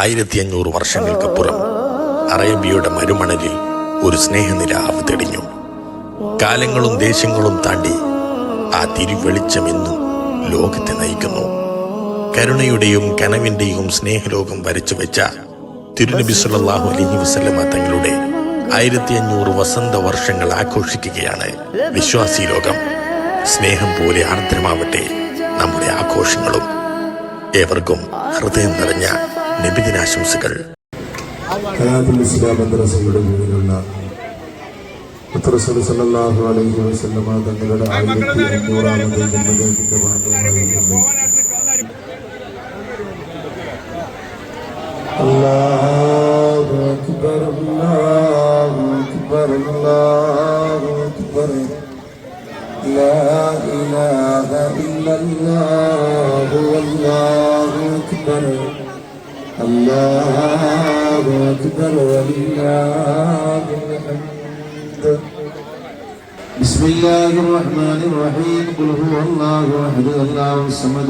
ആയിരത്തി അഞ്ഞൂറ് വർഷങ്ങൾക്കപ്പുറം അറേബ്യയുടെ മരുമണലിൽ ഒരു സ്നേഹനിലാവ് തെളിഞ്ഞു. കാലങ്ങളും ദേശങ്ങളും താണ്ടി ആ തിരുവെളിച്ചം എന്നും ലോകത്തെ നയിക്കുന്നു. കരുണയുടെയും കനവിന്റെയും സ്നേഹലോകം വരച്ചു വെച്ച തിരുനബി സുല്ലാഹു അലഹി വസല്ലമ തങ്ങളുടെ ആയിരത്തി അഞ്ഞൂറ് വസന്ത വർഷങ്ങൾ ആഘോഷിക്കുകയാണ് വിശ്വാസി ലോകം. സ്നേഹം പോലെ ആർദ്രമാവട്ടെ നമ്മുടെ ആഘോഷങ്ങളും. ഏവർക്കും ഹൃദയം നിറഞ്ഞ നബിദിനാശംസകൾ ഹയാത്തുൽ ഇസ്ലാം മദ്രസയുടെ കീഴിലുള്ള മുത്തറസൂൽ സല്ലല്ലാഹു അലൈഹി വസല്ലമ തങ്ങളുടെ ആയിരത്തി അഞ്ഞൂറാമത് ജന്മദിനത്തിന്റെ ഭാഗമായിക്കൊണ്ട് അല്ലാഹു അക്ബർ അല്ലാഹു അക്ബർ അല്ലാഹു അക്ബർ لا إله إلا الله والله أكبر الله أكبر ولله الحمد بسم الله الرحمن الرحيم قل هو الله أحد الله الصمد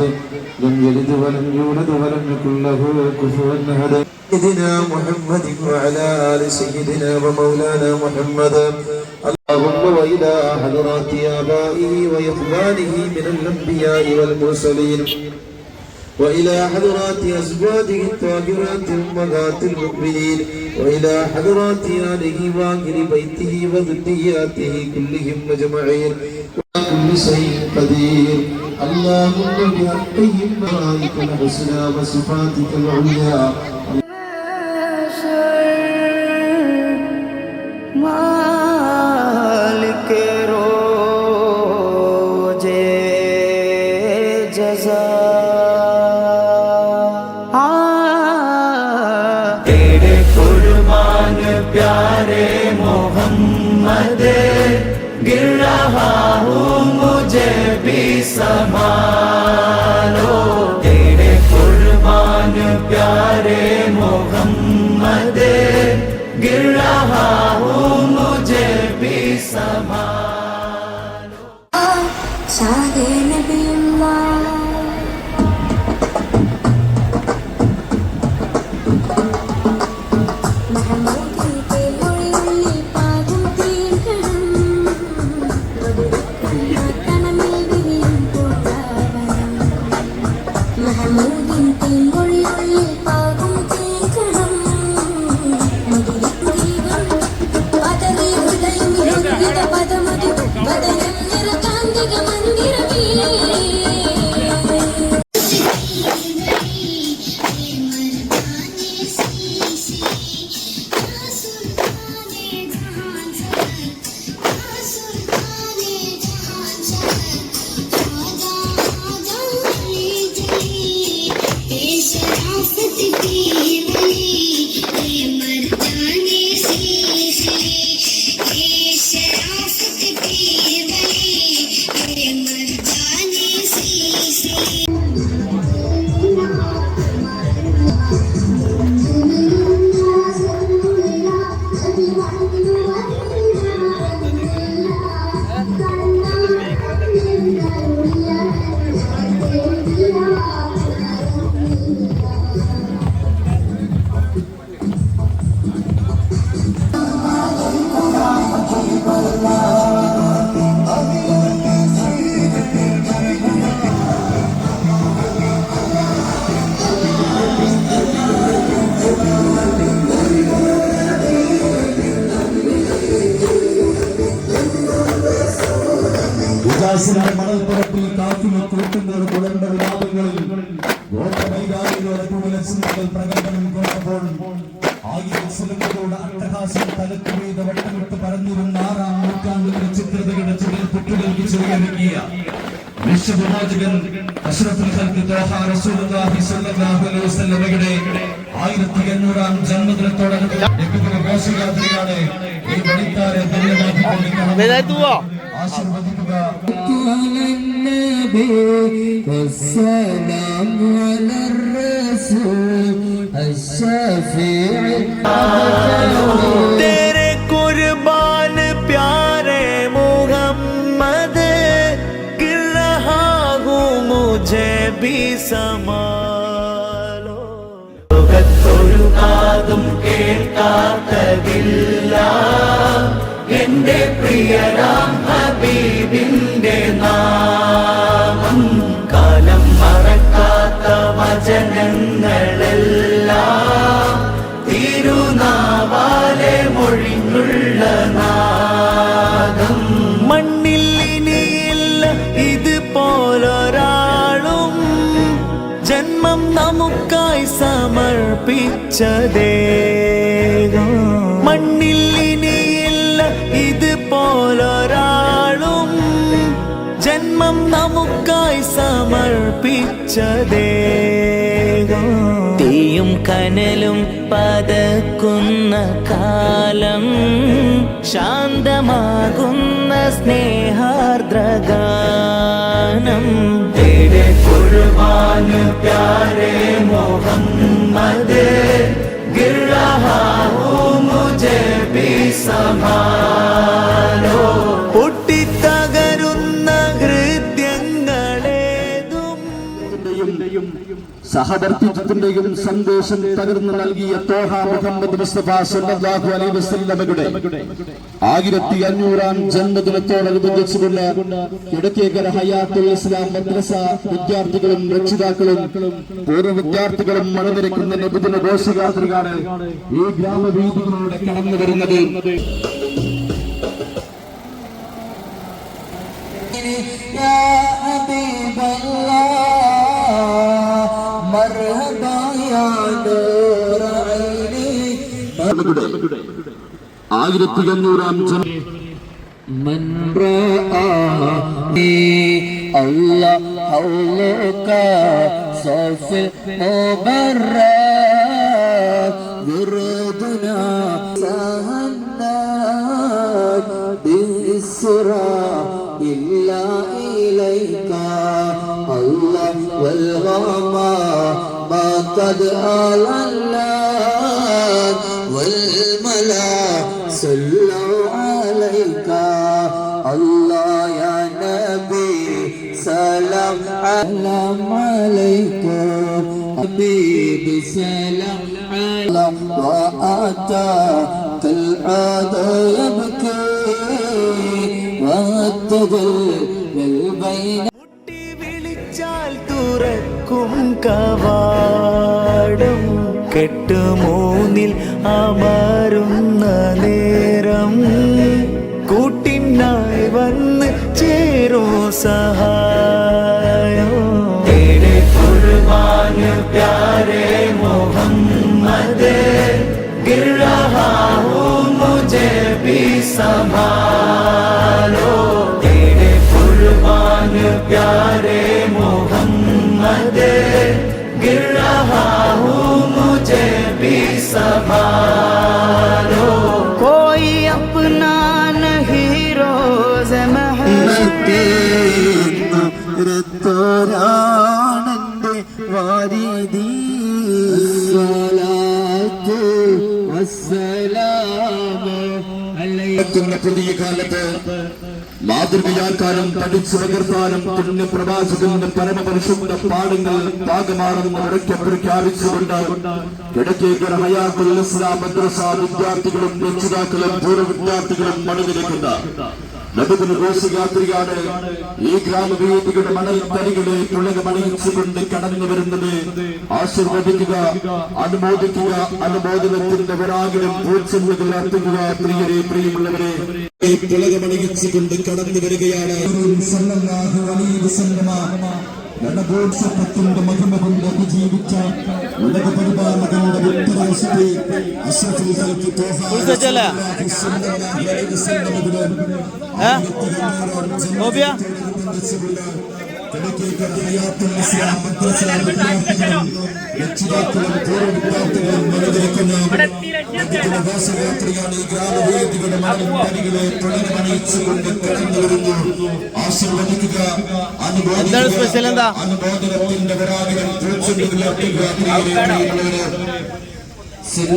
لم يلد ولم يولد ولم يكن له كفوا أحد سيدنا محمد وعلى آل سيدنا ومولانا محمد اللهم وإلى حضرات آبائه وإخوانه من الأنبياء والمرسلين وإلى حضرات أزواجه الطاهرات أمهات المؤمنين وإلى حضرات آله وآخر بيته وذرياته كلهم أجمعين كل شيء قدير اللهم بحقهم ورائك الحسنى وصفاتك العليا ഉദാസീന മണൽപ്പുറത്തിൽ കാറ്റിന് കൂട്ടുന്നത് കുളണ്ട വിവാദങ്ങളിൽ ഗോത്രമൈതാനികളുടെ പൂലസിനുകൾ പ്രകടനം കൊണ്ടപ്പോൾ ആയിരം സിലങ്ങളോട് അട്ടഹാസം തലക്ക് വീത വട്ടമിട്ട് പറന്നിരുന്ന ആറാം നൂറ്റാണ്ടിലെ ചിത്രതയുടെ ചുവൽ പുറ്റുകൾക്ക് ചെറിയൊരുക്കിയ വിശ്വവിമോചകൻ ആയിരത്തി അഞ്ഞൂറാം ജന്മദിനത്തോടനുബന്ധിച്ച് ഘോഷയാത്രയാണ് ഈ വഴിത്താരെ ധന്യമാക്കിക്കൊണ്ടിരിക്കണം ആശീർവദിക്കുക ఆశీర్వదితుగా والسلام على الرسول الشفيع تیرے قربان پیارے بھی سمالو کے قاتل اللہ എന്റെ പ്രിയ പ്രിയരാം ഹബീബിന്റെ നാമം. കാലം മറക്കാത്ത വചനങ്ങളെല്ലാം തിരുനാവാലെ മൊഴിഞ്ഞുള്ള നാദം. മണ്ണിൽ ഇനിയില്ല ഇതുപോലൊരാളും. ജന്മം നമുക്കായി സമർപ്പിച്ച നമുക്കായി സമർപ്പിച്ച ദേഹം തീയും കനലും പതക്കുന്ന കാലം ശാന്തമാകുന്ന സ്നേഹാർദ്രഗാനം തേരെ കുർബാന് പ്യാരെ മുഹമ്മദ് गिर रहा हूँ मुझे भी संभालो സഹവർത്തിത്വത്തിന്റെയും സന്ദേശം തകർന്നു നൽകിയ തോഹ മുഹമ്മദ് മുസ്തഫ സല്ലല്ലാഹു അലൈഹി വസല്ലമയുടെ ആയിരത്തി അഞ്ഞൂറാം ജന്മദിനത്തോടനുബന്ധിച്ചുകൊണ്ട് കിടക്കേക്കര ഹയാത്തുൽ ഇസ്ലാം മദ്രസ വിദ്യാർത്ഥികളും രക്ഷിതാക്കളും പൂർവ്വ വിദ്യാർത്ഥികളും മണനിരക്കുന്ന നബിദിന ഘോഷയാത്രയാണ് ഈ ഗ്രാമവീതികളിലൂടെ കടന്നു വരുന്നത് يا حبيب الله ആയിരത്തി അഞ്ഞൂറാം ജന്മ من قد أعلن والملأ صلوا عليك. الله يا نبي سلام سلام عليكم حبيبي سلام عليكم وأتاك العاد يبكي. واتجل കവാടം കെട്ടുമൂന്നിൽ അമരുന്ന നേരം. കൂട്ടിനായി വന്ന് ചേരോ സഹായോ എത്തുന്ന ഈ കാലത്ത് മാതൃകയാക്കാനും പഠിച്ചു പകർത്താനും പുണ്യ പ്രവാചകന്റെ പരമപരിശുദ്ധ പാഠങ്ങൾ ഭാഗമാണെന്ന് ഉറക്കെ പ്രഖ്യാപിച്ചുകൊണ്ട് കിടക്കേക്കര ഹയാത്തുൽ ഇസ്ലാം മദ്രസ വിദ്യാർത്ഥികളും രക്ഷിതാക്കളും പൂർവ വിദ്യാർത്ഥികളും മണിനിരക്കുന്ന യാത്രയാണ്. ഈ ഗ്രാമവേദികളുടെ മണൽ തരികളെ തുളകമണിയിച്ചുകൊണ്ട് കടന്നു വരുന്നത്. ആശീർവദിക്കുക അനുമോദിക്കുക അനുമോദനത്തിന്റെ വരാകിലും പൂച്ചെന്നുകൾ അർത്തുക പ്രിയരെ പ്രിയമുള്ളവരെ. ഈ തുളകമണിയിച്ചുകൊണ്ട് കടന്നു വരികയാണ്. രണഘോഷത്തിന്റെ മഹിമ കൊണ്ട് അതിജീവിച്ച ഉലക പരിപാലകന്റെ ഉത്തരവശത്തെ അഷ്റഫുൽ ഖൽഖ് തോഹ സല്ലല്ലാഹു അലൈഹി വസല്ലമയുടെ നോബിയ രക്ഷിതാക്കളും പൂർവ്വ വിദ്യാർത്ഥികളും മണിതിരിക്കുന്ന ഘോഷയാത്രയാണ് ഈ ഗ്രാമവേദികളുടെ മണികളെ തുടർമണിയിച്ചുകൊണ്ട് കടന്നു വരുന്നു ആശീർവദിക്കുക എന്താണ് സ്പെഷ്യൽ എന്താ അനുബോധനത്തിന്റെ വരാകരം പൂച്ചെണ്ടുകൾ صل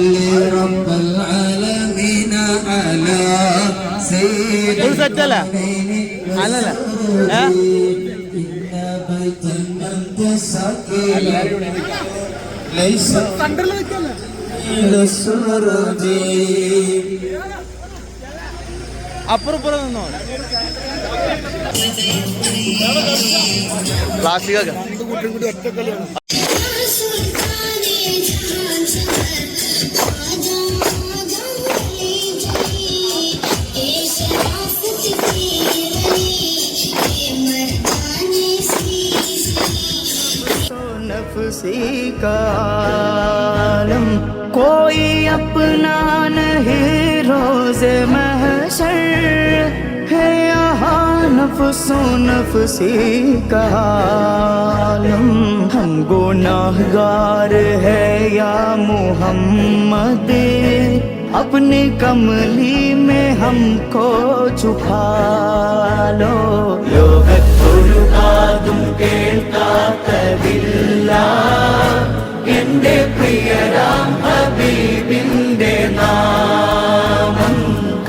رب العالمين على سيد ഫുൾ സെറ്റ് അല്ല അല്ലല്ല ഏ ليس السرج അപ്പുറം ഇപ്പുറം നിന്നോ ക്ലാസ്സിക്കൊക്കെ کسی کا عالم۔ کوئی اپنا نہیں، روز محشر ہے یہاں، نفس و نفسی کا عالم۔ ہم گناہ گار ہے یا محمد؟ اپنی کملی میں ہم کو چھپا لو۔ لوگ കേൾക്കാത്തതില്ല എന്റെ പ്രിയരാം ഹബീബിന്റെ നാമം.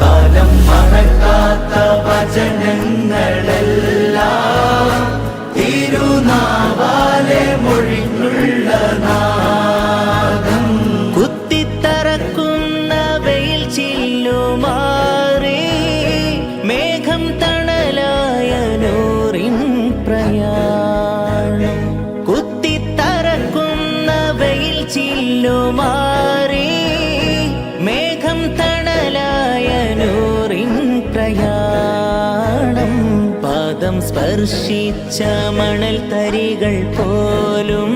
കാലം മറക്കാത്ത വചനങ്ങളെല്ലാം ചില്ലുമാറി മേഘം തണലായ നൂറിൻ പ്രയാണം. പാദം സ്പർശിച്ച മണൽ തരികൾ പോലും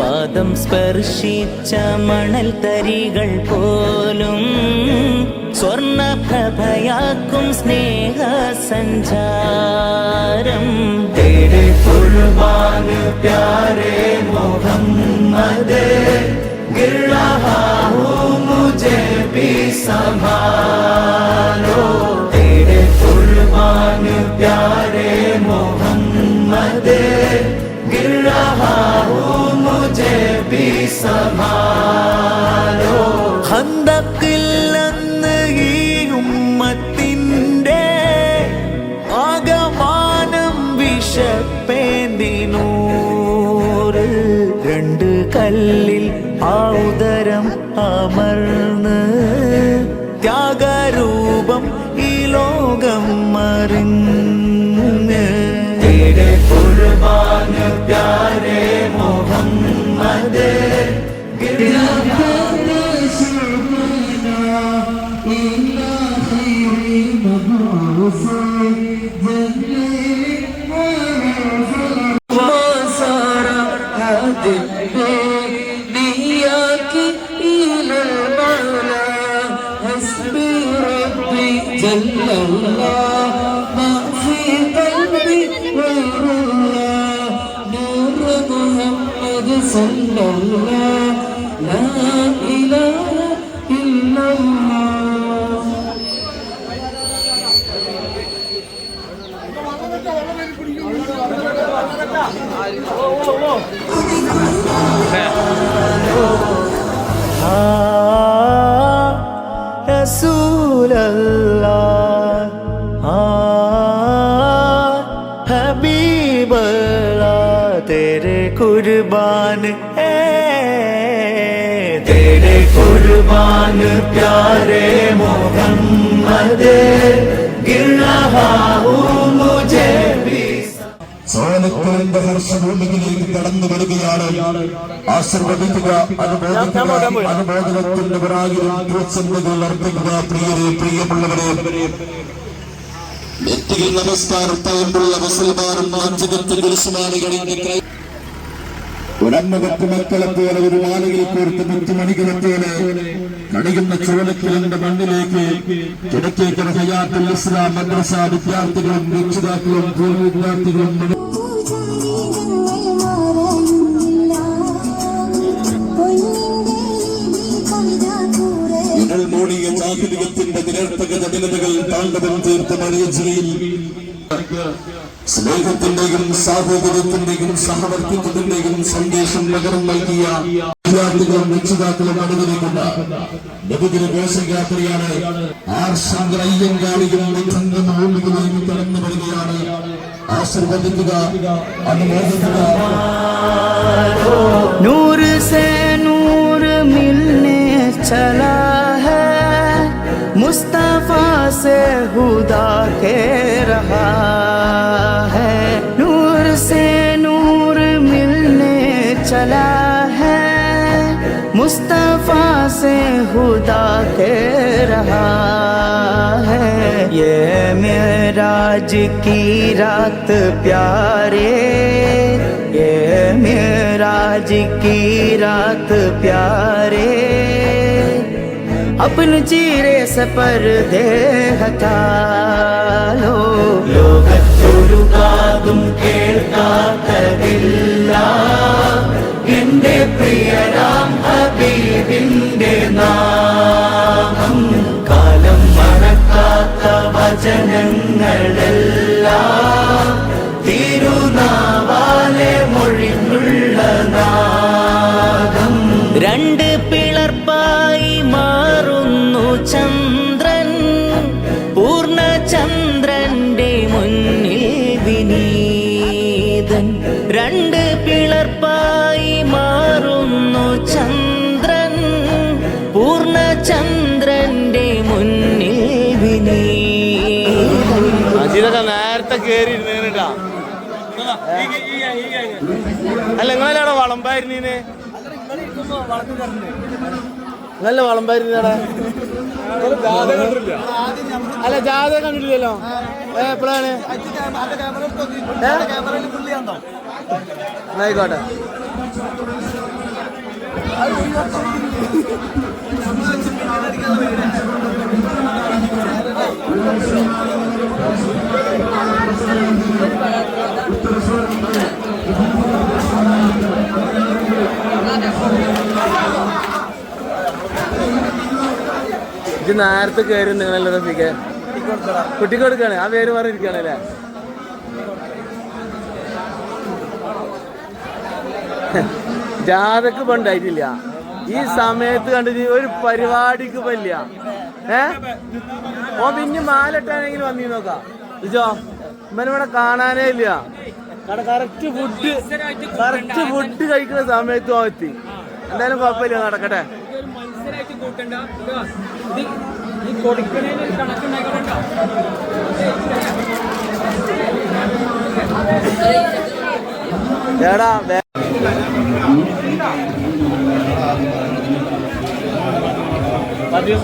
പാദം സ്പർശിച്ച മണൽ തരികൾ പോലും സ്വർണപ്രഭയാക്കും സ്നേഹ സഞ്ചാരം തേരെ കുർബാൻ പ്യാരെ മുഹമ്മദ് गिरहा हूँ मुझे भी संभालो तेरे कुर्बान प्यारे मोहम्मद गिर रहा हूँ मुझे भी संभालो ഹന്തക്കില്ലെന്ന് ഈ ഉമ്മത്തിൻ്റെ ആകമാനം വിഷപ്പേന്തിനൂറ് രണ്ട് കല്ലിൽ ആ ഉദരം আমার صلى الله لا إله إلا الله رسول प्यारे मोहम्मद गिर रहा हूँ मुझे भी സോനത്തിന്റെ ഹർഷഭൂമിയിലേക്ക് കടന്നു വരികയാണ് ആശീർവദിക്കുക അനുബോധിക്കുക അനുബോധനത്തിന്റെ പുറാകിലും പ്രോത്സന്നകൾ അർപ്പിക്കുക പ്രിയരെ പ്രിയമുള്ളവരെ നെറ്റിയിൽ നമസ്കാരത്തായുള്ള മുസൽമാനും നാഞ്ചകത്ത് കുരിശുമാലികളിന്റെ കൈ ഒരമ്മകത്ത് മക്കളെ പോലെ ഒരു മാലയിൽ കോർത്ത് മുത്തുമണികളെ പോലെ കണിയുന്ന ചോലക്കിലിന്റെ മണ്ണിലേക്ക് കിടക്കേക്കര ഹയാത്തുൽ ഇസ്ലാം മദ്രസ വിദ്യാർത്ഥികളും രക്ഷിതാക്കളും പൂർവ വിദ്യാർത്ഥികളും ഇടൽ മൂടിയ ജാഹിലിയത്തിന്റെ നിരർത്ഥക ജനതകൾ താണ്ഡവം തീർത്ത മറിയജിയിൽ സ്നേഹത്തിന്റെയും സാഹോദര്യത്തിന്റെയും സഹവർത്തിത്വത്തിന്റെയും സന്ദേശം പകരം നൽകിയ വിദ്യാർത്ഥികളും രക്ഷിതാക്കളും അനുവദിക്കുന്ന നബിദിന ഘോഷയാത്രയാണ് ആർ ശങ്കർ അയ്യങ്കാളിയും ഭൂമികളെയും കടന്നു വരികയാണ്. ആശീർവദിക്കുക അനുമോദിക്കുക. وفا سے خدا کے رہا ہے۔ نور سے نور ملنے چلا ہے۔ مصطفیٰ سے خدا کے رہا ہے۔ یہ معراج کی رات پیارے۔ یہ معراج کی رات پیارے۔ اپن چیرے سپر دے ہٹا لو۔ لوگ کا تم کے കേറി ഇരുന്നേട്ടാ അല്ല നിങ്ങളവിടെ വളമ്പായിരുന്നീനെ? നല്ല വളമ്പായിരുന്നേടാ? അല്ല ജാഥ കണ്ടിട്ടില്ലല്ലോ. ഏ എപ്പോഴാണ് ആയിക്കോട്ടെ ഇത് നേരത്തെ കയറി നിങ്ങളല്ലോ റഫീക്ക് കുട്ടിക്ക് കൊടുക്കാണ് ആ പേര് പറഞ്ഞിരിക്കുകയാണല്ലേ ജാഥക്ക് പണ്ടായിട്ടില്ല. ഈ സമയത്ത് കണ്ടിട്ട് ഒരു പരിപാടിക്ക് പല്ല ഏ? ഓ പിന്നെ മാലിട്ടാണെങ്കിൽ വന്നീ നോക്കാം. ഇജോ ഇവനിവിടെ കാണാനേ ഇല്ല. കറക്റ്റ് ഫുഡ് കറക്റ്റ് ഫുഡ് കഴിക്കുന്ന സമയത്ത് ഓൻ എത്തി. എന്തായാലും കുഴപ്പമില്ല നടക്കട്ടെ. മത്സരമായിട്ട് എടാ വേ-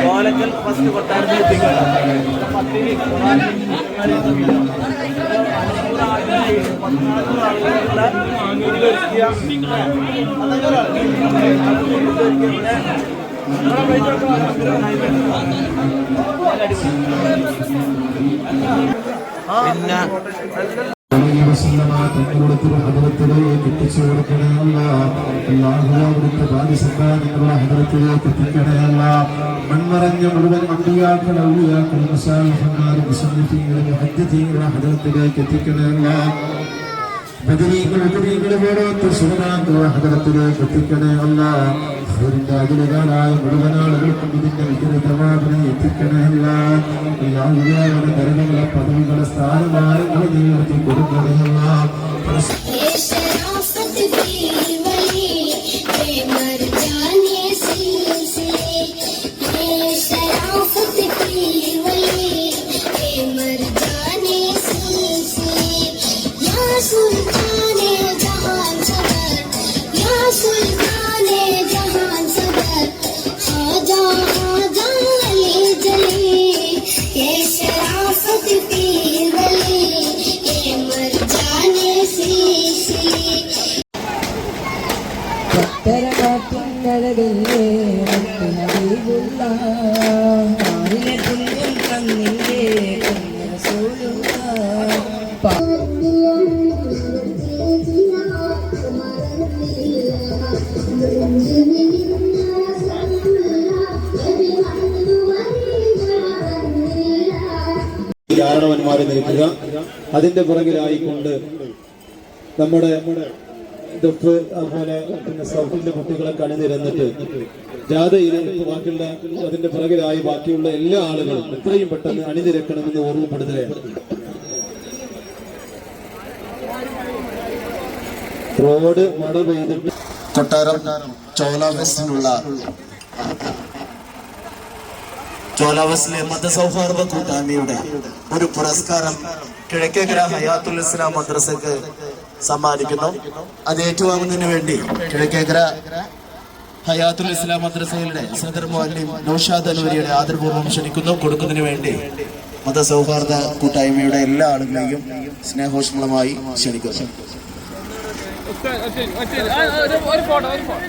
കോലക്കൽ ഫസ്റ്റ് കൊട്ടാരത്തിൽ എത്തിക്കണം പത്തിരി തങ്ങളുടെ ഹദരത്തിലേക്ക് മൺമറഞ്ഞ മുഴുവൻ അമ്പിയാക്കൾ ഔലിയാക്കൾ മസാലിഹന്മാരും മുസന്നിഫീങ്ങളും ഹജ്ജീങ്ങളുടെ ഹദരത്തിലേക്ക് എത്തിക്കണമല്ല. ബദരീകൾ ഉപരീകൾ ഓരോരുത്തർ സുഹൃത്തുക്കളുടെ ഹദരത്തിലേക്ക് എത്തിക്കണേ അല്ല സൂര്യന്റെ അകലുകാരായ മുഴുവൻ ആളുകൾക്കും ഇതിന്റെ വിജയതമാവിനെ എത്തിക്കണേ അല്ല എല്ലാവരുടെ കരുണകളെ പദവികളെ സ്ഥാനമാനങ്ങളെ നീ ഉയർത്തി കൊടുക്കണേ അല്ല അതിന്റെ പുറകിലായിക്കൊണ്ട് നമ്മുടെ ഡോക്ടർ അതുപോലെ പിന്നെ സൗത്തിന്റെ കുട്ടികളെ കണിനിരന്നിട്ട് ജാഥയിൽ ബാക്കിയുള്ള അതിന്റെ പുറകിലായി ബാക്കിയുള്ള എല്ലാ ആളുകളും എത്രയും പെട്ടെന്ന് അണിനിരക്കണമെന്ന് ഓർമ്മപ്പെടുത്തുകയാണ്. റോഡ് മഴ പെയ്തിട്ട് കൊട്ടാരം ചോല ഫെസ്റ്റിനുള്ള ചോല ഫെസ്റ്റിലെ മതസൗഹാർദ്ദ കൂട്ടായ്മയുടെ ഒരു പുരസ്കാരം കിഴക്കേക്കര ഹയാത്തുൽ ഇസ്ലാം മദ്രസക്ക് സമ്മാനിക്കുന്നു. അത് ഏറ്റുവാങ്ങുന്നതിന് വേണ്ടി കിഴക്കേക്കര ഹയാത്തുൽ ഇസ്ലാം മദ്രസയുടെ സദർ മുഅല്ലിം നൗഷാദ് അനൂരിയുടെ ആദരപൂർവം ക്ഷണിക്കുന്നു. കൊടുക്കുന്നതിന് വേണ്ടി മതസൗഹാർദ്ദ കൂട്ടായ്മയുടെ എല്ലാ ആളുകളെയും സ്നേഹോഷ്മളമായി ക്ഷണിക്കുന്നു. ഒരു ഫോട്ടോ ഒരു ഫോട്ടോ.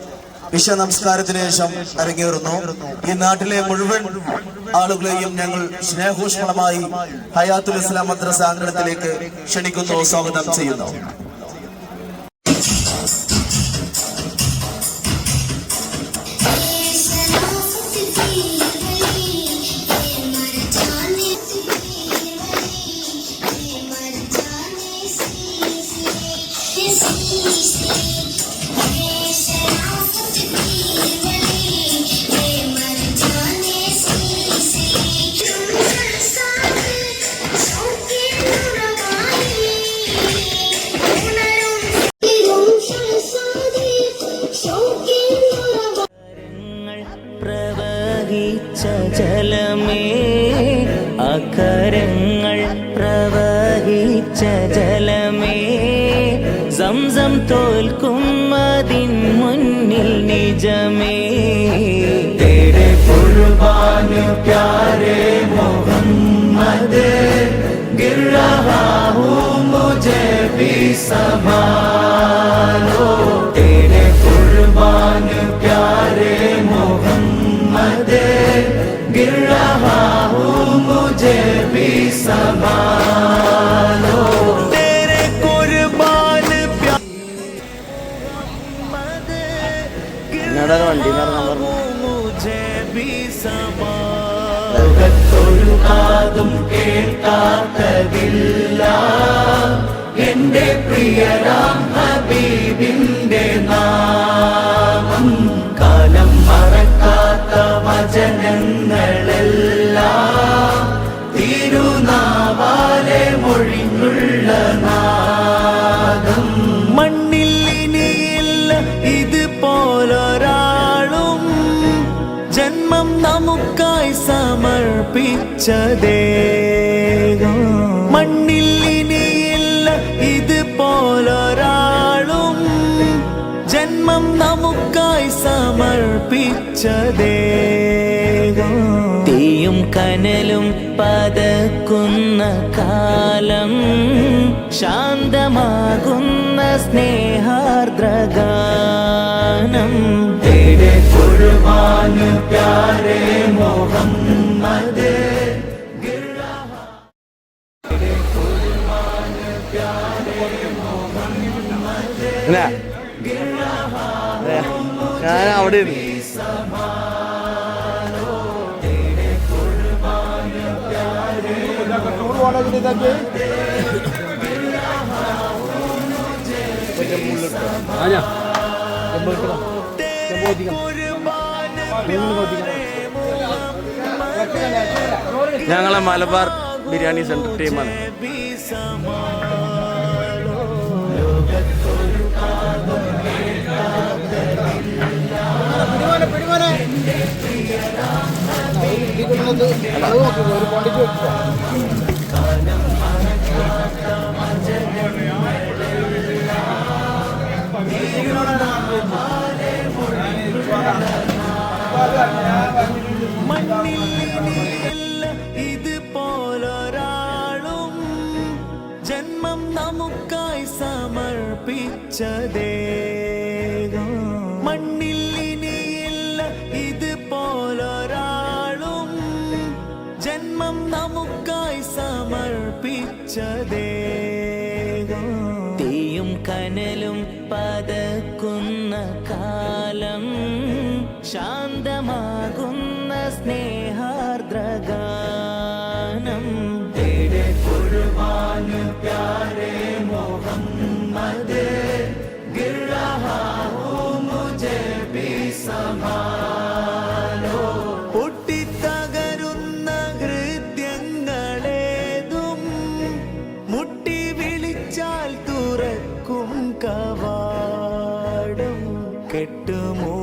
വിഷ നമസ്കാരത്തിന് ശേഷം അരങ്ങേറുന്നു. ഈ നാട്ടിലെ മുഴുവൻ ആളുകളെയും ഞങ്ങൾ സ്നേഹോഷ്മളമായി ഹയാത്തുൽ ഇസ്ലാം മദ്രസ അങ്കണത്തിലേക്ക് ക്ഷണിക്കുന്നു. സ്വാഗതം ചെയ്യുന്നു. رہا ہوں مجھے بھی سنبھالو۔ കേൾക്കാത്തതില്ല. എന്റെ പ്രിയരാം ഹബീബിന്റെ നാമം കാലം മറക്കാത്ത വചനങ്ങളെല്ലാം തിരുനാവാലെ മൊഴിഞ്ഞുള്ള നാദം. മണ്ണിൽ ഇനിയില്ല ഇതുപോലൊരാളും. ജന്മം നമുക്കായി സമർപ്പിച്ച ദേഹം മണ്ണിൽ ഇനിയില്ല ഇതുപോലൊരാളും. ജന്മം നമുക്കായി സമർപ്പിച്ച ദേഹം തീയും കനലും പതക്കുന്ന കാലം. ശാന്തമാകുന്ന സ്നേഹാർദ്രഗാനം. തേരെ കുർബാന് പ്യാരെ മുഹമ്മദ്. गिर रहा ഞാൻ അവിടെ ഇരുന്നു ഞങ്ങളെ മലബാർ ബിരിയാണി സെന്റർ ടീമാണ്. മണ്ണിലിനിയില്ല ഇതുപോലൊരാളും ജന്മം നമുക്കായി സമർപ്പിച്ച ദേഹം മണ്ണിൽ ഇനിയില്ല ഇതുപോലൊരാളും ജന്മം നമുക്കായി സമർപ്പിച്ച ശാന്തമാകുന്ന സ്നേഹാർദ്രഗാനം. തേടെ കുർബാന് പ്യാരെ കെട്ടുമൂന്നിൽ